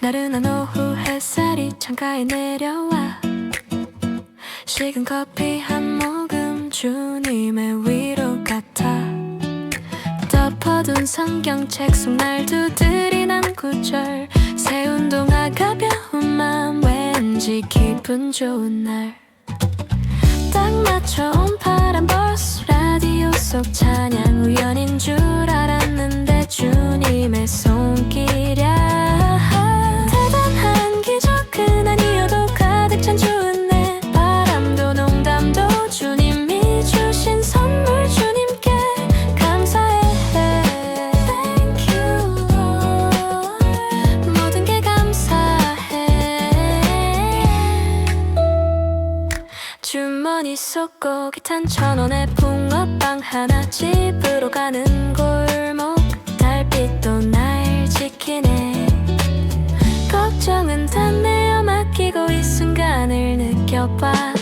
나른한 오후 햇살이 창가에 내려와 식은 커피 한 모금 주님의 위로 같아 덮어둔 성경책 속 날 두드린 한 구절 새 운동화 가벼운 맘 왠지 기분 좋은 날 딱 맞춰온 파란 버스 라디오 속 찬양 우연 주머니 속 고기 탄 천 원에 붕어빵 하나 집으로 가는 골목. 달빛도 날 지키네. 걱정은 다 내어 맡기고 이 순간을 느껴봐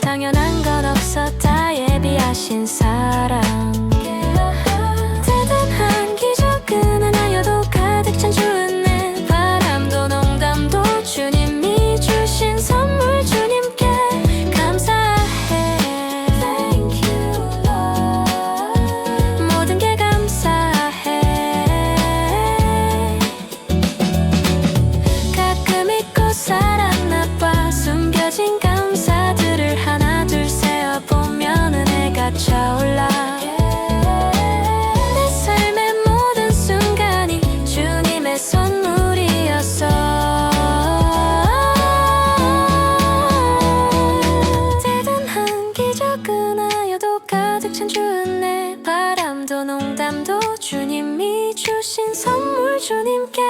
작은 하여도 가득 찬 주은 내 바람도 농담도 주님 주신 선물 주님께